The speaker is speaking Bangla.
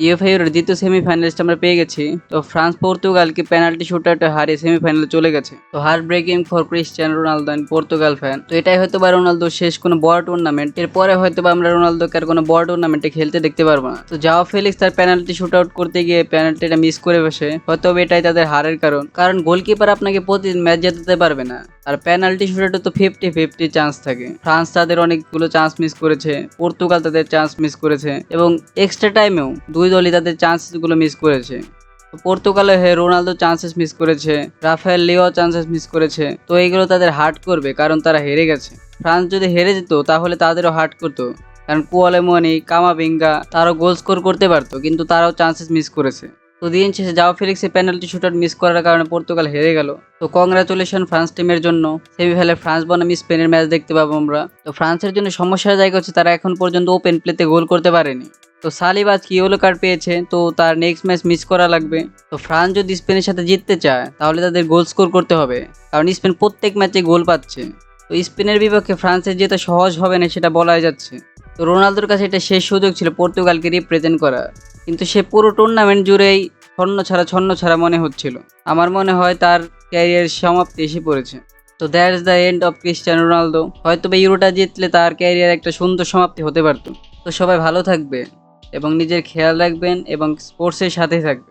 ইউএফআই এর দ্বিতীয় সেমিফাইনালিস্ট আমরা পেয়ে গেছি। তো ফ্রান্স পর্তুগালকে পেনাল্টি শুটআউটে হারিয়ে সেমিফাইনালে চলে গেছে। তো heart breaking for Cristiano Ronaldo and Portugal fan তো এটাই হয়তো বা রোনালদো শেষ কোনো বড় টুর্নামেন্ট এরপরে হয়তো বা আমরা রোনালদোকে আর কোনো বড় টুর্নামেন্টে খেলতে দেখতে পারব না। তো যাওয়া ফেলিক্স তার পেনাল্টি শুটআউট করতে গিয়ে পেনাল্টিটা মিস করে বসে। হয়তো এটাই তাদের হারের কারণ। কারণ গোলকিপার আপনাকে প্রতিদিন ম্যাচ জেতাতে পারবে না। আর পেনাল্টি শুটআউটে তো ফিফটি ফিফটি চান্স থাকে। ফ্রান্স তাদের অনেকগুলো চান্স মিস করেছে, পর্তুগাল তাদের চান্স মিস করেছে, এবং এক্সট্রা টাইমেও দুই দলই তাদের চান্সেসগুলো মিস করেছে। পর্তুগালে হয়ে রোনালদো চান্সেস মিস করেছে, রাফায়েল লিও চান্সেস মিস করেছে, তো এইগুলো তাদের হার্ট করবে, কারণ তারা হেরে গেছে। ফ্রান্স যদি হেরে যেত, তাহলে তাদেরও হার্ট করতো। কারণ কুয়ালেমনি কামাবিঙ্গা তারাও গোল স্কোর করতে পারতো, কিন্তু তারাও চান্সেস মিস করেছে। তো দিন শেষে যাও ফিলিক্সে পেনাল্টি শুটার মিস করার কারণে পর্তুগাল হেরে গেল। তো কংগ্রাচুলেশন ফ্রান্স টিমের জন্য। সেমিফাইনালে ফ্রান্স বনাম স্পেনের ম্যাচ দেখতে পাবো আমরা। তো ফ্রান্সের জন্য সমস্যার জায়গা হচ্ছে তারা এখন পর্যন্ত ওপেন প্লেতে গোল করতে পারেনি। তো সালিব আজকে ইয়েলো কার্ড পেয়েছে, তো তার নেক্সট ম্যাচ মিস করা লাগবে। তো ফ্রান্স যদি স্পেনের সাথে জিততে চায়, তাহলে তাদের গোল স্কোর করতে হবে। কারণ স্পেন প্রত্যেক ম্যাচে গোল পাচ্ছে। তো স্পেনের বিপক্ষে ফ্রান্সের যেতে সহজ হবে না, সেটা বলাই যাচ্ছে। তো রোনালদোর কাছে এটা শেষ সুযোগ ছিল পর্তুগালকে রিপ্রেজেন্ট করা। কিন্তু সে পুরো টুর্নামেন্ট জুড়েই ছন্ন ছাড়া ছন্ন ছাড়া মনে হচ্ছিল। আমার মনে হয় তার ক্যারিয়ার সমাপ্তি এসে পড়েছে। তো that is the end of Cristiano Ronaldo হয়তো বা ইউরোটা জিতলে তার ক্যারিয়ার একটা সুন্দর সমাপ্তি হতে পারতো। তো সবাই ভালো থাকবে এবং নিজের খেয়াল রাখবেন এবং স্পোর্টসের সাথে থাকবে।